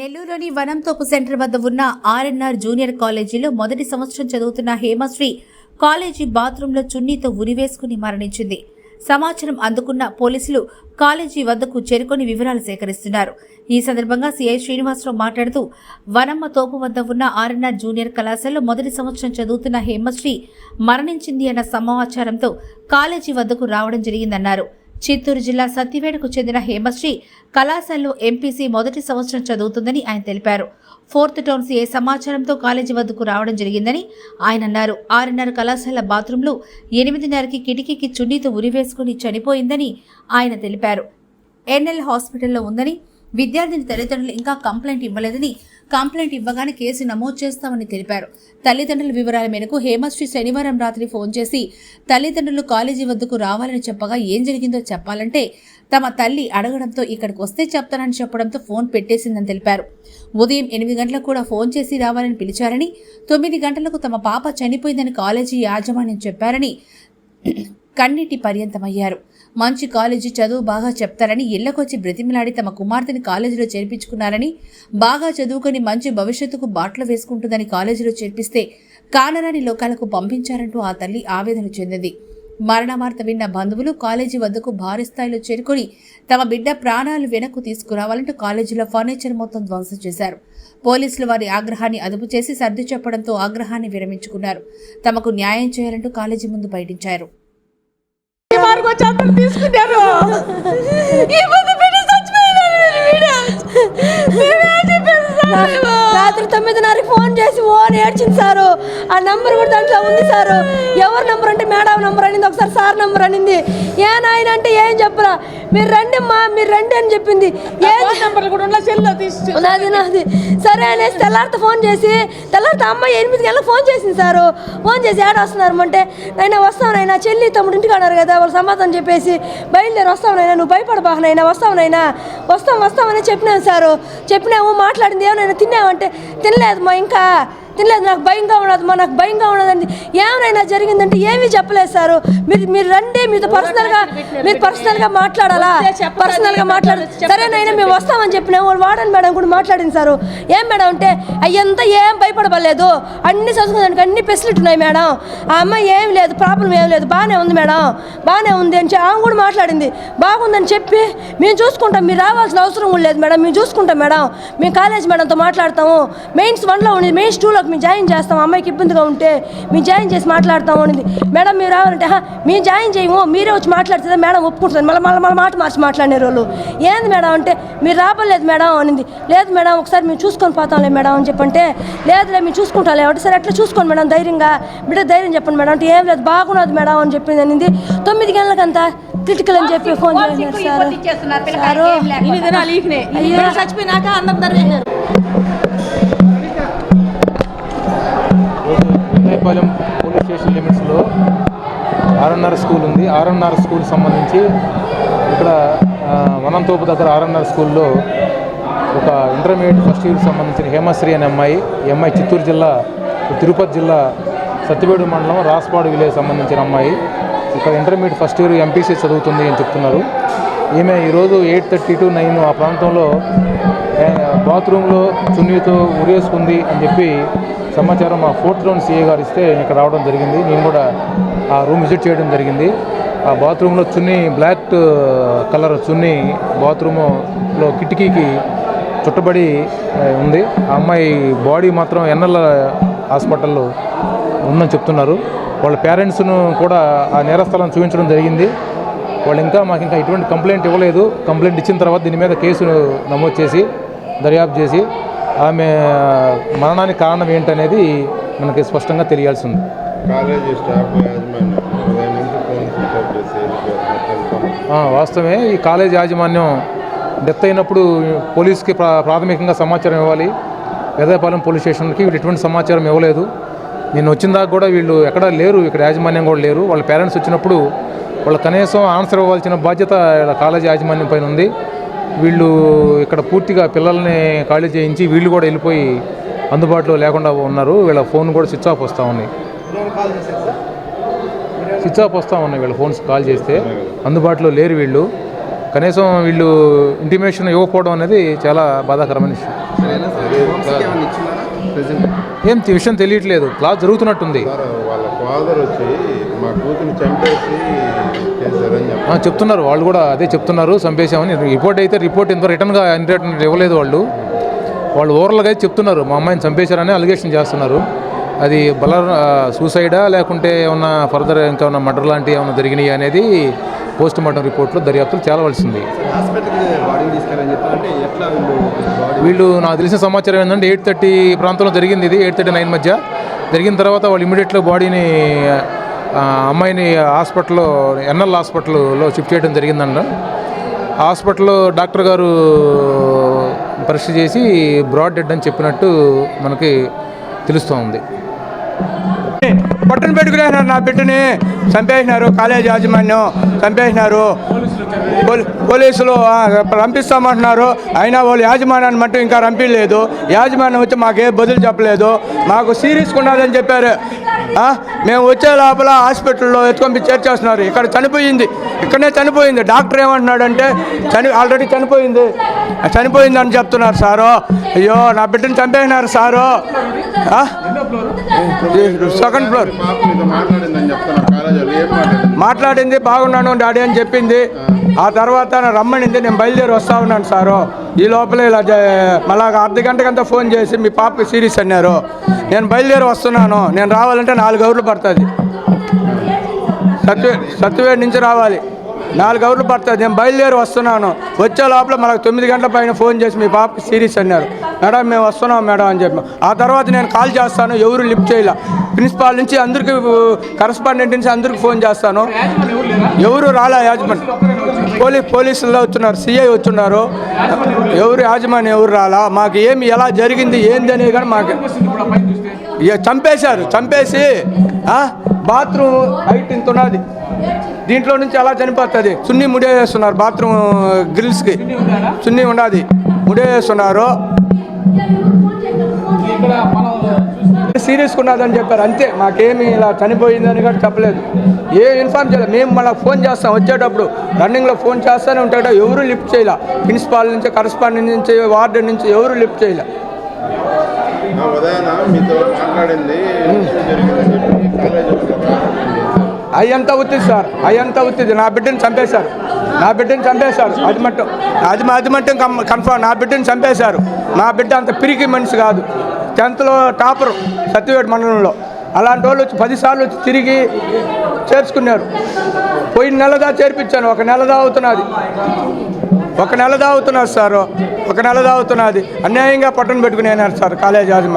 నెల్లూరులోని వనంతోపు సెంటర్ వద్ద ఉన్న ఆర్ఎన్ఆర్ జూనియర్ కాలేజీలో మొదటి సంవత్సరం చదువుతున్న హేమశ్రీ కాలేజీ బాత్రూంలో చున్నీతో ఉరివేసుకుని మరణించింది. సమాచారం అందుకున్న పోలీసులు కాలేజీ వద్దకు చేరుకొని వివరాలు సేకరిస్తున్నారు. ఈ సందర్భంగా సిఐ శ్రీనివాసరావు మాట్లాడుతూ వనమ్మ తోపు వద్ద ఉన్న ఆర్ఎన్ఆర్ జూనియర్ కళాశాలలో మొదటి సంవత్సరం చదువుతున్న హేమశ్రీ మరణించింది అన్న సమాచారంతో కాలేజీ వద్దకు రావడం జరిగిందన్నారు. చిత్తూరు జిల్లా సత్తివేడకు చెందిన హేమశ్రీ కళాశాలలో ఎంపీసీ మొదటి సంవత్సరం చదువుతుందని ఆయన తెలిపారు. ఫోర్త్ టౌన్ సీఏ సమాచారంతో కాలేజీ వద్దకు రావడం జరిగిందని ఆయన అన్నారు. ఆరున్నర కళాశాల బాత్రూంలో ఎనిమిదిన్నరకి కిటికీకి చున్నీతో ఉరివేసుకుని చనిపోయిందని ఆయన తెలిపారు. ఎన్ఎల్ హాస్పిటల్లో ఉందని విద్యార్థిని తల్లిదండ్రులు ఇంకా కంప్లైంట్ ఇవ్వలేదని కంప్లైంట్ ఇవ్వగానే కేసు నమోదు చేస్తామని తెలిపారు. తల్లిదండ్రుల వివరాల మేరకు హేమశ్రీ శనివారం రాత్రి ఫోన్ చేసి తల్లిదండ్రులు కాలేజీ వద్దకు రావాలని చెప్పగా ఏం జరిగిందో చెప్పాలంటే తమ తల్లి అడగడంతో ఇక్కడికి వస్తే చెప్తానని చెప్పడంతో ఫోన్ పెట్టేసిందని తెలిపారు. ఉదయం ఎనిమిది గంటలకు కూడా ఫోన్ చేసి రావాలని పిలిచారని తొమ్మిది గంటలకు తమ పాప చనిపోయిందని కాలేజీ యాజమాన్యం చెప్పారని కన్నీటి పర్యంతమయ్యారు. మంచి కాలేజీ చదువు బాగా చెప్తారని ఇళ్ళకొచ్చి బ్రతిమిలాడి తమ కుమార్తెని కాలేజీలో చేర్పించుకున్నారని బాగా చదువుకొని మంచి భవిష్యత్తుకు బాటలు వేసుకుంటుందని కాలేజీలో చేర్పిస్తే కానరాని లోకాలకు పంపించారంటూ ఆ తల్లి ఆవేదన చెందింది. మరణ వార్త విన్న బంధువులు కాలేజీ వద్దకు భారీ స్థాయిలో చేరుకొని తమ బిడ్డ ప్రాణాలు వెనక్కు తీసుకురావాలంటూ కాలేజీలో ఫర్నిచర్ మొత్తం ధ్వంసం చేశారు. పోలీసులు వారి ఆగ్రహాన్ని అదుపు చేసి సర్ది చెప్పడంతో ఆగ్రహాన్ని విరమించుకున్నారు. తమకు న్యాయం చేయాలంటూ కాలేజీ ముందు బయటించారు. మార్గం వచ్చి తీసుకున్నారు. రాత్రి తొమ్మిదిన్నరకి ఫోన్ చేసి ఓ ఏడ్చింది సారు. ఆ నంబర్ కూడా దాంట్లో ఉంది సారు. ఎవరి నంబర్ అంటే మేడం నంబర్ అనింది. ఒకసారి సార్ నంబర్ అనింది. ఏ నాయన అంటే ఏం చెప్పరా? మీరు రండి అమ్మా మీరు రండి అని చెప్పింది. నంబర్లు కూడా ఉన్న సెల్లో తీసి నాది నాది. సరే అనేసి తెల్లారితో ఫోన్ చేసి తెల్లారితో అమ్మాయి ఎనిమిది గంటలకు ఫోన్ చేసింది సారు. ఫోన్ చేసి ఏడ వస్తున్నారు అంటే నైనా వస్తావు నైనా చెల్లి తమ్ముడు ఇంటికి అన్నారు కదా వాళ్ళు సమాధానం చెప్పేసి బయలుదేరి వస్తావు నైనా నువ్వు భయపడబాక నైనా వస్తావు నైనా వస్తాం వస్తామని చెప్పినాను సారు. చెప్పినాము మాట్లాడింది ఏమైనా తిన్నావంటే తినలేదు మా ఇంకా. తినలేదు నాకు భయంగా ఉన్నది మా నాకు భయంగా ఉన్నదండి. ఏమైనా జరిగిందంటే ఏమీ చెప్పలేదు సారు. మీరు మీరు రండి మీతో పర్సనల్గా మీరు పర్సనల్గా మాట్లాడాలా? పర్సనల్గా మాట్లాడు సరేనైనా మేము వస్తామని చెప్పిన వాళ్ళు వాడని మేడం కూడా మాట్లాడింది సారు. ఏం మేడం అంటే అయ్యంతా ఏం భయపడబలేదు అన్ని చదువుకోదానికి అన్ని ఫెసిలిటీ ఉన్నాయి మేడం. ఆ అమ్మాయి ఏం లేదు ప్రాబ్లం ఏం లేదు బాగానే ఉంది మేడం. బాగానే ఉంది అని చెప్పి ఆమె కూడా మాట్లాడింది. బాగుందని చెప్పి మేము చూసుకుంటాం మీరు రావాల్సిన అవసరం కూడా లేదు మేడం. మేము చూసుకుంటాం మేడం. మేము కాలేజ్ మేడంతో మాట్లాడతాము. మెయిన్స్ వన్లో ఉంది మెయిన్స్ టూలోకి మేము జాయిన్ చేస్తాం అమ్మాయికి ఇబ్బందిగా ఉంటే మేము జాయిన్ చేసి మాట్లాడతాము అనేది. మేడం మీరు రావాలంటే "హా, మేము జాయిన్ చేయము మీరే వచ్చి మాట్లాడితే మేడం ఒప్పుకుంటుంది. మళ్ళీ మళ్ళీ మళ్ళీ మాట మార్చి మాట్లాడే వాళ్ళు. ఏంది మేడం అంటే మీరు రాబోలేదు మేడం అనింది. లేదు మేడం ఒకసారి మేము చూసుకొని పోతాంలే మేడం అని చెప్పంటే లేదులే మేము చూసుకుంటాంలే. అంటే సరే ఎట్లా చూసుకోండి మేడం ధైర్యంగా. బిడ్డ ధైర్యం చెప్పండి మేడం. అంటే ఏం లేదు బాగున్నది మేడం అని చెప్పింది అనింది. తొమ్మిది గంటలకంతా క్రిటికల్ అని చెప్పి ఫోన్ చేసినారు సార్. చచ్చిపోయినాక అన్నం ధర పోలీస్ స్టేషన్ లిమిట్స్లో ఆర్ఎన్ఆర్ స్కూల్ ఉంది. ఆర్ఎన్ఆర్ స్కూల్ సంబంధించి ఇక్కడ వనంతోపు దగ్గర ఆర్ఎన్ఆర్ స్కూల్లో ఒక ఇంటర్మీడియట్ ఫస్ట్ ఇయర్కి సంబంధించిన హేమశ్రీ అనే అమ్మాయి ఈ అమ్మాయి చిత్తూరు జిల్లా తిరుపతి జిల్లా సత్యవేడు మండలం రాస్పాడు విలేజ్ సంబంధించిన అమ్మాయి. ఇక్కడ ఇంటర్మీడియట్ ఫస్ట్ ఇయర్ ఎంపీసీ చదువుతుంది అని చెప్తున్నారు. ఈమె ఈరోజు ఎయిట్ థర్టీ టు నైన్ ఆ ప్రాంతంలో బాత్రూంలో చున్నీతో ఉరేసుకుంది అని చెప్పి సమాచారం మా ఫోర్త్ రౌండ్ సీఏ గారు ఇస్తే ఇక్కడ రావడం జరిగింది. నేను కూడా ఆ రూమ్ విజిట్ చేయడం జరిగింది. ఆ బాత్రూంలో చున్నీ బ్లాక్ కలర్ చున్నీ బాత్రూములో కిటికీకి చుట్టబడి ఉంది. ఆ అమ్మాయి బాడీ మాత్రం ఎన్నెల హాస్పిటల్లో ఉందని చెప్తున్నారు. వాళ్ళ పేరెంట్స్ను కూడా ఆ నేరస్థలం చూపించడం జరిగింది. వాళ్ళు ఇంకా మాకు ఇంకా ఎటువంటి కంప్లైంట్ ఇవ్వలేదు. కంప్లైంట్ ఇచ్చిన తర్వాత దీని మీద కేసు నమోదు చేసి దర్యాప్తు చేసి ఆమె మరణానికి కారణం ఏంటనేది మనకి స్పష్టంగా తెలియాల్సి ఉంది. కాలేజీ స్టాఫ్ వాస్తవమే ఈ కాలేజ్ యాజమాన్యం డెత్ అయినప్పుడు పోలీస్కి ప్రా ప్రాథమికంగా సమాచారం ఇవ్వాలి. పెదపాలెం పోలీస్ స్టేషన్కి వీళ్ళు ఎటువంటి సమాచారం ఇవ్వలేదు. నేను వచ్చిన దాకా కూడా వీళ్ళు ఎక్కడా లేరు ఇక్కడ యాజమాన్యం కూడా లేరు. వాళ్ళ పేరెంట్స్ వచ్చినప్పుడు వాళ్ళ కనీసం ఆన్సర్ ఇవ్వాల్సిన బాధ్యత కాలేజ్ యాజమాన్యం పైన ఉంది. వీళ్ళు ఇక్కడ పూర్తిగా పిల్లల్ని ఖాళీ చేయించి వీళ్ళు కూడా వెళ్ళిపోయి అందుబాటులో లేకుండా ఉన్నారు. వీళ్ళ ఫోన్ కూడా స్విచ్ ఆఫ్ వస్తూ ఉన్నాయి స్విచ్ ఆఫ్ వస్తూ ఉన్నాయి వీళ్ళ ఫోన్స్ కాల్ చేస్తే. అందుబాటులో లేరు వీళ్ళు. కనీసం వీళ్ళు ఇంటిమేషన్ ఇవ్వకపోవడం అనేది చాలా బాధాకరమైన విషయం. ఏం విషయం తెలియట్లేదు. క్లాస్ జరుగుతున్నట్టుంది. ఫాదర్ వచ్చి మా కూతురు చంపేసి చేశారని చెప్తున్నారు. వాళ్ళు కూడా అదే చెప్తున్నారు. చంపేశామని. రిపోర్ట్ అయితే రిపోర్ట్ ఇంత రిటర్న్గా రిటర్న్ ఇవ్వలేదు వాళ్ళు. వాళ్ళు ఓవరాల్గా అయితే చెప్తున్నారు. మా అమ్మాయిని చంపేశారని అలిగేషన్ చేస్తున్నారు. అది బల సూసైడా లేకుంటే ఏమన్నా ఫర్దర్ ఇంకా ఏమన్నా మర్డర్ లాంటివి ఏమైనా జరిగినాయి అనేది పోస్ట్ మార్టం రిపోర్ట్లో దర్యాప్తులు బాడీ వీళ్ళు నాకు తెలిసిన సమాచారం ఏంటంటే ఎయిట్ థర్టీ ప్రాంతంలో జరిగింది ఇది. ఎయిట్ థర్టీ నైన్ మధ్య. జరిగిన తర్వాత వాళ్ళు ఇమీడియట్గా బాడీని అమ్మాయిని హాస్పిటల్లో ఎన్ఎల్ హాస్పిటల్లో షిఫ్ట్ చేయడం జరిగిందంట. హాస్పిటల్లో డాక్టర్ గారు పరీక్ష చేసి బ్రాడ్ డెడ్ అని చెప్పినట్టు మనకి తెలుస్తూ ఉంది. పొట్టను పెట్టుకునేసినారు నా బిడ్డని. చంపేసినారు కాలేజ్ యాజమాన్యం. చంపేసినారు. పోలీసులు పంపిస్తామంటున్నారు రంపిస్తామంటున్నారు. అయినా వాళ్ళు యాజమాన్యాన్ని మట్టు ఇంకా రంపిలేదు. యాజమాన్యం వచ్చి మాకే బదులు చెప్పలేదు. మాకు సీరియస్గా ఉన్నదని చెప్పారు. మేము వచ్చే లోపల హాస్పిటల్లో ఎత్తుకొని చేర్చేస్తున్నారు ఇక్కడ చనిపోయింది. ఇక్కడనే చనిపోయింది. డాక్టర్ ఏమంటున్నాడంటే చని ఆల్రెడీ చనిపోయింది. చనిపోయిందని చెప్తున్నారు సారు. అయ్యో నా బిడ్డను చంపేసినారు సారు. Second floor. మాట్లాడింది బాగున్నాను డాడీ అని చెప్పింది. ఆ తర్వాత రమ్మనింది నేను బయలుదేరి వస్తా ఉన్నాను సారు. ఈ లోపల ఇలా మళ్ళా అర్ధ గంటకంతా ఫోన్ చేసి మీ పాపకి సీరియస్ అన్నారు. నేను బయలుదేరి వస్తున్నాను. నేను రావాలంటే నాలుగు అవర్లు పడుతుంది. సత్వే సత్యవేడి నుంచి రావాలి. నాలుగు అవర్లు పడుతుంది. నేను బయలుదేరి వస్తున్నాను. వచ్చే లోపల మనకు తొమ్మిది గంటల పైన ఫోన్ చేసి మీ పాపకి సీరియస్ అన్నారు. మేడం మేము వస్తున్నాం మేడం అని చెప్పి. ఆ తర్వాత నేను కాల్ చేస్తాను. ఎవరు లిఫ్ట్ చేయాల. ప్రిన్సిపాల్ నుంచి అందరికి కరస్పాండెంట్ నుంచి అందరికి ఫోన్ చేస్తాను. ఎవరు రాలే యాజమాన్? పోలీస్ పోలీసుల్లో వచ్చున్నారు సిఐ వచ్చున్నారు ఎవరు యాజమాన్యం ఎవరు రాలా? మాకు ఏమి ఎలా జరిగింది ఏంది అనేది కానీ మాకు ఇక చంపేశారు. చంపేసి బాత్రూమ్ హైట్ ఇంత ఉన్నది. దీంట్లో నుంచి ఎలా చనిపోతుంది. చున్నీ ముడేస్తున్నారు బాత్రూమ్ గ్రిల్స్కి. చున్నీ ఉన్నది. ముడేస్తున్నారు సీరియస్గా ఉన్నదని చెప్పారు. అంతే మాకేమి ఇలా చనిపోయిందని కూడా చెప్పలేదు. ఏ ఇన్ఫార్మ్ చేయలేదు మేము మళ్ళీ ఫోన్ చేస్తాం. వచ్చేటప్పుడు రన్నింగ్లో ఫోన్ చేస్తూనే ఉంటాడు. ఎవరు లిఫ్ట్ చేయాల. ప్రిన్సిపాల్ నుంచి కరస్పాండెంట్ నుంచి వార్డెన్ నుంచి ఎవరు లిఫ్ట్ చేయాల. ఉదయాన మీతో మాట్లాడింది. జరిగిందని చెప్పి కాలేజీ అయ్యంతా ఒత్తిది సార్ అయ్యంతా ఒత్తిది నా బిడ్డని చంపేశారు. నా బిడ్డని చంపేశారు. అది మట్టం. అది అది మట్టం కం- కన్ఫర్మ్ నా బిడ్డని చంపేశారు. నా బిడ్డ అంత పిరికి మనిషి కాదు. టెన్త్లో టాపర్ సత్యవేడు మండలంలో. అలాంటి వాళ్ళు వచ్చి పదిసార్లు వచ్చి తిరిగి చేర్చుకున్నారు. పోయిన నెలదా చేర్పించాను. ఒక నెలదా అవుతున్నది. ఒక నెల అవుతున్నారు సార్. ఒక నెల అవుతున్నది. అన్యాయంగా పట్టణ పెట్టుకుని సార్. కాలేజ్ యాజమాన్యం.